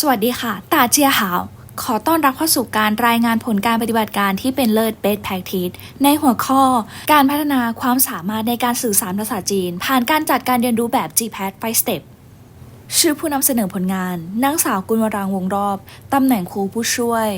สวัสดีค่ะ ตาเจียหาว ขอต้อนรับเข้าสู่การรายงานผลการปฏิบัติการที่เป็นเลิศเบสแพคทีสในหัวข้อ การพัฒนาความสามารถในการสื่อสารภาษาจีน ผ่านการจัดการเรียนรู้แบบ GPAT 5 Step ชื่อผู้นำเสนอผลงานนางสาวกุลวรางวงรอบ ตำแหน่งครูผู้ช่วย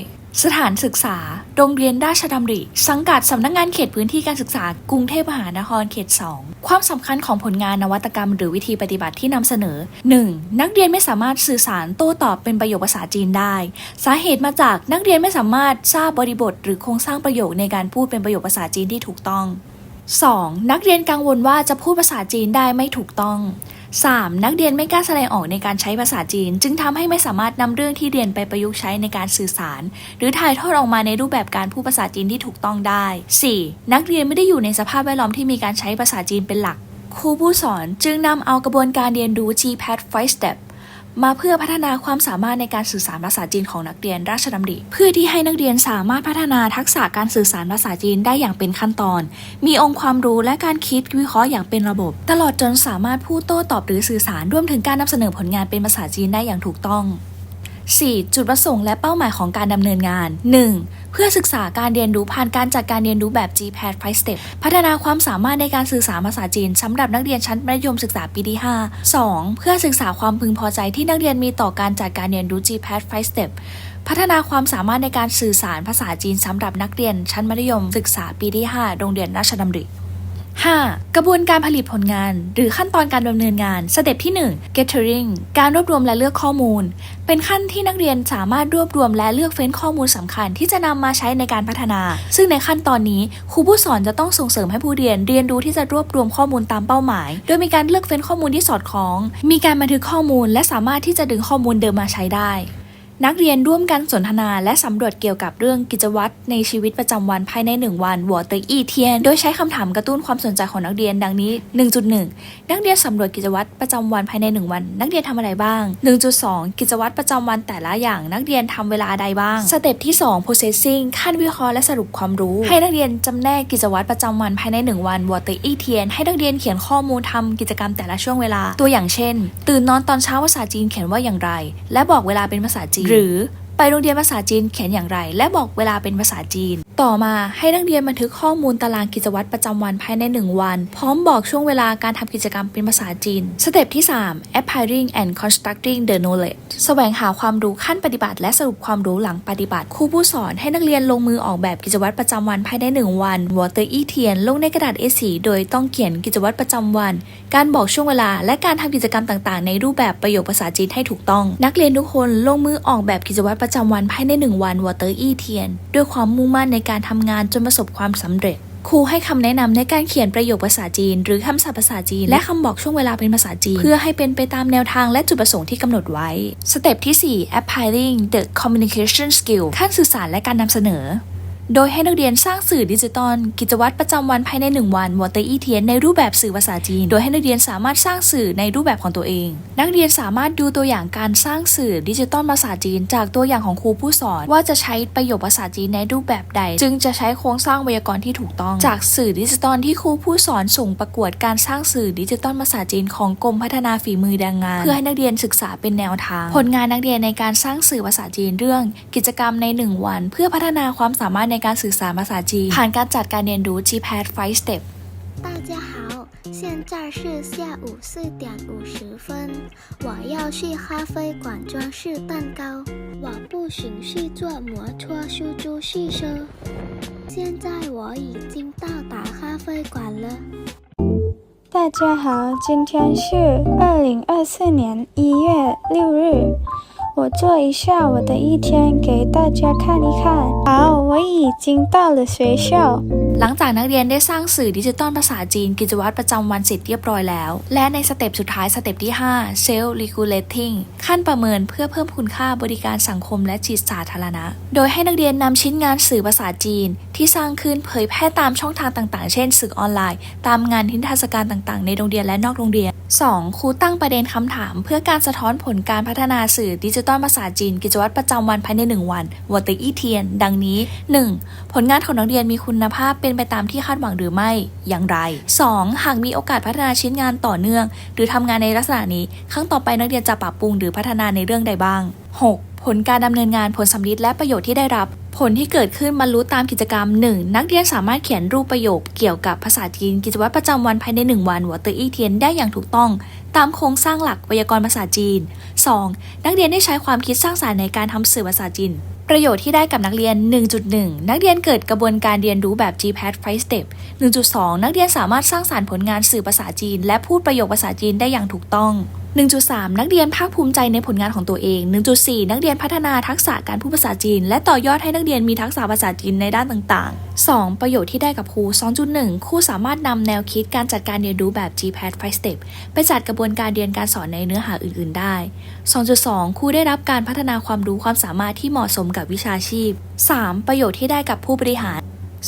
สถานศึกษา โรงเรียนราชดำริ สังกัดสำนักงานเขตพื้นที่การศึกษากรุงเทพมหานครเขต 2 ความสำคัญของผลงานนวัตกรรม หรือวิธีปฏิบัติที่นำเสนอ 1. นักเรียนไม่สามารถสื่อสารโต้ตอบเป็นประโยคภาษาจีนได้ สาเหตุมาจากนักเรียนไม่สามารถทราบบริบท หรือโครงสร้างประโยคในการพูดเป็นประโยคภาษาจีนที่ถูกต้อง 2. นักเรียนกังวลว่าจะพูดภาษาจีนได้ไม่ถูกต้อง 3. นักเรียนไม่กล้าแสดงออกในการใช้ภาษาจีน จึงทำให้ไม่สามารถนำเรื่องที่เรียนไปประยุกต์ใช้ในการสื่อสาร หรือถ่ายทอดออกมาในรูปแบบการพูดภาษาจีนที่ถูกต้องได้ 4. นักเรียนไม่ได้อยู่ในสภาพแวดล้อมที่มีการใช้ภาษาจีนเป็นหลักครูผู้สอนจึงนำเอากระบวนการเรียนรู้ GPAD 5 Step มาเพื่อพัฒนาความสามารถในการสื่อสารภาษาจีนของนักเรียนราชดำริ เพื่อที่ให้นักเรียนสามารถพัฒนาทักษะการสื่อสารภาษาจีนได้อย่างเป็นขั้นตอน มีองค์ความรู้และการคิดวิเคราะห์อย่างเป็นระบบ ตลอดจนสามารถพูดโต้ตอบหรือสื่อสารรวมถึงการนำเสนอผลงานเป็นภาษาจีนได้อย่างถูกต้อง 4. จุดประสงค์และเป้าหมายของการดำเนินงาน 1. เพื่อศึกษาการเรียนรู้ผ่านการจัดการเรียนรู้แบบ GPAT 5 Step พัฒนาความสามารถในการสื่อสารภาษาจีนสำหรับนักเรียนชั้นมัธยมศึกษาปีที่ 5 2. เพื่อศึกษาความพึงพอใจที่นักเรียนมีต่อการจัดการเรียนรู้ GPAT 5 Step พัฒนาความสามารถในการสื่อสารภาษาจีนสำหรับนักเรียนชั้นมัธยมศึกษาปีที่ 5 โรงเรียนราชดำริ 5. กระบวนการผลิตผลงาน หรือขั้นตอนการดำเนินงานสเต็ปที่ 1 gathering การรวบรวมและเลือกข้อมูล เป็นขั้นที่นักเรียนสามารถรวบรวมและเลือกเฟ้นข้อมูลสำคัญที่จะนำมาใช้ในการพัฒนา ซึ่งในขั้นตอนนี้ครูผู้สอนจะต้องส่งเสริมให้ผู้เรียนเรียนรู้ที่จะรวบรวมข้อมูลตามเป้าหมาย โดยมีการเลือกเฟ้นข้อมูลที่สอดคล้อง มีการบันทึกข้อมูล และสามารถที่จะดึงข้อมูลเดิมมาใช้ได้ นักเรียนร่วมกันสนทนาและสำรวจเกี่ยวกับเรื่องกิจวัตรในชีวิตประจำวันภายใน 1 วันหัวเตยอีเทียน โดยใช้คำถามกระตุ้นความสนใจของนักเรียนดังนี้ 1.1 นักเรียนสำรวจกิจวัตรประจำวันภายใน 1 วัน นักเรียนทำอะไรบ้าง 1.2 กิจวัตรประจำวันแต่ละอย่าง นักเรียนทำเวลาใดบ้าง สเต็ปที่ 2 processing ขั้นวิเคราะห์และสรุปความรู้ ให้นักเรียนจำแนกกิจวัตรประจำวันภายใน 1 วันหัวเตยอีเทียน ให้นักเรียนเขียนข้อมูลทำกิจกรรมแต่ละช่วงเวลา ตัวอย่างเช่น ตื่นนอนตอนเช้าภาษาจีนเขียนว่าอย่างไร และบอกเวลาเป็นภาษาจีนหรือไปโรงเรียนภาษาจีนเขียนอย่างไร และบอกเวลาเป็นภาษาจีนต่อมาให้นักเรียนบันทึกข้อมูลตารางกิจวัตรประจำวันภายใน 1 วัน พร้อมบอกช่วงเวลาการทำกิจกรรมเป็นภาษาจีน สเต็ปที่ 3 Applying and Constructing the Knowledge แสวงหาความรู้ขั้นปฏิบัติ และสรุปความรู้หลังปฏิบัติครูผู้สอนให้นักเรียนลงมือออกแบบกิจวัตรประจำวันภายใน 1 วันวอเตอร์อีเทียนลงในกระดาษ A4 โดยต้องเขียนกิจวัตรประจำวัน การบอกช่วงเวลา และการทำกิจกรรมต่างๆ ในรูปแบบประโยคภาษาจีนให้ถูกต้อง นักเรียนทุกคนลงมือออกแบบกิจวัตรประจำวันภายใน 1 วันวอเตอร์อีเทียนด้วยความมุ่งมั่นในการทำงานจนประสบความสำเร็จครูให้คำแนะนำในการเขียนประโยคภาษาจีน หรือคำศัพท์ภาษาจีน และคำบอกช่วงเวลาเป็นภาษาจีน เพื่อให้เป็นไปตามแนวทางและจุดประสงค์ที่กำหนดไว้ สเต็ปที่ 4 applying the communication skill ขั้นสื่อสารและการนำเสนอ โดยให้นักเรียนสร้างสื่อดิจิตอลกิจวัตรประจำวันภายใน 1 วันวอเตอร์อีเทียนในรูปแบบสื่อภาษาจีน โดยให้นักเรียนสามารถสร้างสื่อในรูปแบบของตัวเอง นักเรียนสามารถดูตัวอย่างการสร้างสื่อดิจิตอลภาษาจีน จากตัวอย่างของครูผู้สอน ว่าจะใช้ประโยคภาษาจีนในรูปแบบใด จึงจะใช้โครงสร้างไวยากรณ์ที่ถูกต้อง จากสื่อดิจิตอลที่ครูผู้สอนส่งประกวดการสร้างสื่อดิจิตอลภาษาจีนของกรมพัฒนาฝีมือแรงงาน เพื่อให้นักเรียนศึกษาเป็นแนวทาง ผลงานนักเรียนในการสร้างสื่อภาษาจีนเรื่อง กิจกรรมใน 1 วัน เพื่อพัฒนาความสามารถในการสื่อสารภาษาจีน ผ่านการจัดการเรียนรู้ GPAT 5 Step 大家好，现在是下午四点五十分，我要去咖啡馆装饰蛋糕。我不仅是坐摩托出租汽车，现在我已经到达咖啡馆了。大家好，今天是二零二四年一月六日。 我做一下我的一天给大家看一看。好，我已经到了学校。 หลังจากนักเรียนได้สร้างสื่อดิจิตอลภาษาจีน กิจวัตรประจำวันเสร็จเรียบร้อยแล้ว และในสเต็ปสุดท้ายสเต็ปที่ 5 Self Regulating ขั้นประเมินเพื่อเพิ่มคุณค่าบริการสังคมและจิตสาธารณะ โดยให้นักเรียนนำชิ้นงานสื่อภาษาจีน ที่สร้างขึ้นเผยแพร่ตามช่องทางต่างๆ เช่นสื่อออนไลน์ ตามงานนิทรรศการต่างๆ ในโรงเรียนและนอกโรงเรียน 2. ครูตั้งประเด็นคำถาม เพื่อการสะท้อนผลการพัฒนาสื่อดิจิตอลภาษาจีน กิจวัตรประจำวันภายใน 1 วันวอติอีเทียน ดังนี้ 1. ผลงานของนักเรียนมีคุณภาพเป็นไปตามที่คาดหวังหรือไม่ อย่างไร 2. หากมีโอกาสพัฒนาชิ้นงานต่อเนื่อง หรือทำงานในลักษณะนี้ ครั้งต่อไปนักเรียนจะปรับปรุงหรือพัฒนาในเรื่องใดบ้าง 6. ผลการดำเนินงานผลสำลิดและประโยชน์ที่ได้รับ ผลที่เกิดขึ้นบรรลุตามกิจกรรม 1. นักเรียนสามารถเขียนรูปประโยคเกี่ยวกับภาษาจีนกิจวัตรประจำวันภายใน 1 วันหัวเตออีเทียนได้อย่างถูกต้อง ตามโครงสร้างหลักไวยากรณ์ภาษาจีน 2. นักเรียนได้ใช้ความคิดสร้างสรรค์ในการทำสื่อภาษาจีน ประโยชน์ที่ได้กับนักเรียน 1.1 นักเรียนเกิดกระบวนการเรียนรู้แบบ GPAT 5 Step 1.2 นักเรียนสามารถสร้างสรรค์ผลงานสื่อภาษาจีน และพูดประโยคภาษาจีนได้อย่างถูกต้อง 1.3 นักเรียนภาคภูมิใจในผลงานของตัวเอง 1.4 นักเรียนพัฒนาทักษะการพูดภาษาจีน และต่อยอดให้นักเรียนมีทักษะภาษาจีนในด้านต่าง ๆ 2. ประโยชน์ที่ได้กับครู 2.1 ครูสามารถนำแนวคิดการจัดการเรียนรู้แบบ GPAT 5 Step ไปจัดกระบวนการเรียนการสอนในเนื้อหาอื่น ๆ ได้ 2.2 ครูได้รับการพัฒนาความรู้ความสามารถที่เหมาะสมกับวิชาชีพ 3. ประโยชน์ที่ได้กับผู้บริหาร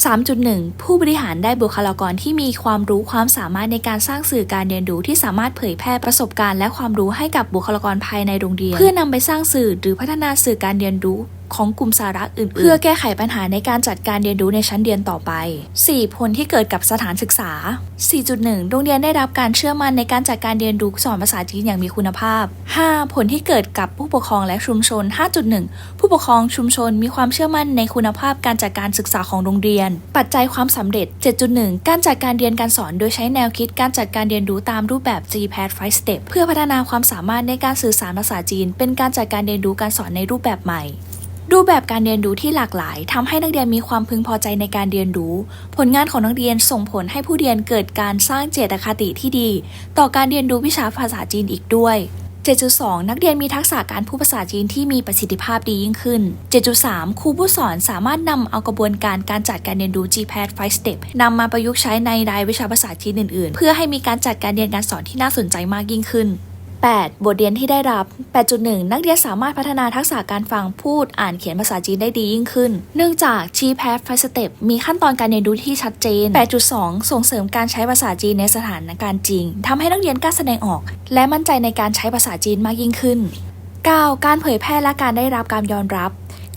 3.1 ผู้บริหารได้บุคลากรที่มีความรู้ความสามารถในการสร้างสื่อการเรียนรู้ที่สามารถเผยแพร่ประสบการณ์และความรู้ให้กับบุคลากรภายในโรงเรียน เพื่อนำไปสร้างสื่อหรือพัฒนาสื่อการเรียนรู้ ของกลุ่มสาระอื่นๆ เพื่อแก้ไขปัญหาในการจัดการเรียนรู้ในชั้นเรียนต่อไป 4. ผลที่เกิดกับสถานศึกษา 4.1 โรงเรียนได้รับการเชื่อมั่นในการจัดการเรียนรู้สอนภาษาจีนอย่างมีคุณภาพ 5. ผลที่เกิดกับผู้ปกครองและชุมชน 5.1 ผู้ปกครองชุมชนมีความเชื่อมั่นในคุณภาพการจัดการศึกษาของโรงเรียน ปัจจัยความสำเร็จ 7.1 การจัดการเรียนการสอนโดยใช้แนวคิดการจัดการเรียนรู้ตามรูปแบบ GPAT 5 Step เพื่อพัฒนาความสามารถในการสื่อสารภาษาจีน เป็นการจัดการเรียนรู้การสอนในรูปแบบใหม่ รูปแบบการเรียนรู้ที่หลากหลายทำให้นักเรียนมีความพึงพอใจในการเรียนรู้ ผลงานของนักเรียนส่งผลให้ผู้เรียนเกิดการสร้างเจตคติที่ดี ต่อการเรียนรู้วิชาภาษาจีนอีกด้วย7.2 นักเรียนมีทักษะการพูดภาษาจีนที่มีประสิทธิภาพดียิ่งขึ้น 7.3 ครูผู้สอนสามารถนำเอากระบวนการการจัดการเรียนรู้ GPAT 5 Step นำมาประยุกต์ใช้ในรายวิชาภาษาจีนอื่น ๆ เพื่อให้มีการจัดการเรียนการสอนที่น่าสนใจมากยิ่งขึ้น 8. บทเรียนที่ได้รับ 8.1 นักเรียนสามารถพัฒนาทักษะการฟังพูดอ่านเขียนภาษาจีนได้ดียิ่งขึ้น เนื่องจากชีแพฟไฟสเต็ปมีขั้นตอนการเรียนรู้ที่ชัดเจน 8.2 ส่งเสริมการใช้ภาษาจีนในสถานการณ์จริงทำให้นักเรียนกล้าแสดงออก และมั่นใจในการใช้ภาษาจีนมากยิ่งขึ้น 9. การเผยแพร่และการได้รับการยอมรับ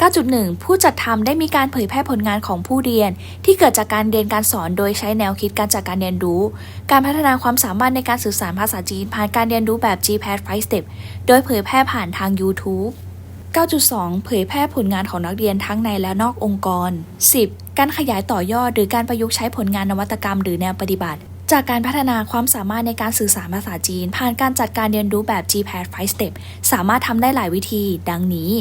9.1 ผู้จัดทำได้มีการเผยแพร่ผลงานของผู้เรียน ที่เกิดจากการเรียนการสอนโดยใช้แนวคิดการจัดการเรียนรู้ การพัฒนาความสามารถในการสื่อสารภาษาจีน ผ่านการเรียนรู้แบบ GPAT 5 Step โดยเผยแพร่ผ่านทาง YouTube 9.2 เผยแพร่ผลงานของนักเรียนทั้งในและนอกองค์กร 10. การขยายต่อยอดหรือการประยุกต์ใช้ผลงานนวัตกรรมหรือแนวปฏิบัติ จากการพัฒนาความสามารถในการสื่อสารภาษาจีน ผ่านการจัดการเรียนรู้แบบ GPAT 5 Step สามารถทำได้หลายวิธี ดังนี้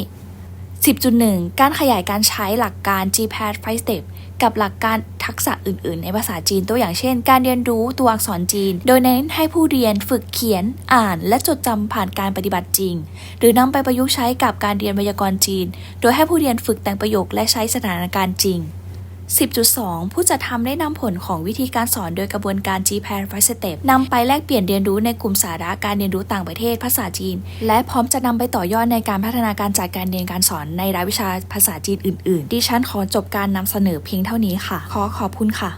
10.1 การขยายการใช้หลักการ GPAD 5 Step กับหลักการทักษะอื่น ๆ ในภาษาจีนตัวอย่างเช่น การเรียนรู้ตัวอักษรจีน โดยเน้นให้ผู้เรียนฝึกเขียนอ่าน และจดจำผ่านการปฏิบัติจริง หรือนำไปประยุกต์ใช้กับการเรียนไวยากรณ์จีน โดยให้ผู้เรียนฝึกแต่งประโยคและใช้สถานการณ์จริง 10.2 ผู้จัดทำได้นำผลของวิธีการสอนโดยกระบวนการ GPAT 5 Step นำไปแลกเปลี่ยนเรียนรู้ในกลุ่มสาระการเรียนรู้ต่างประเทศภาษาจีน และพร้อมจะนำไปต่อยอดในการพัฒนาการจัดการเรียนการสอนในรายวิชาภาษาจีนอื่น ๆ ดิฉันขอจบการนำเสนอเพียงเท่านี้ค่ะ ขอขอบคุณค่ะ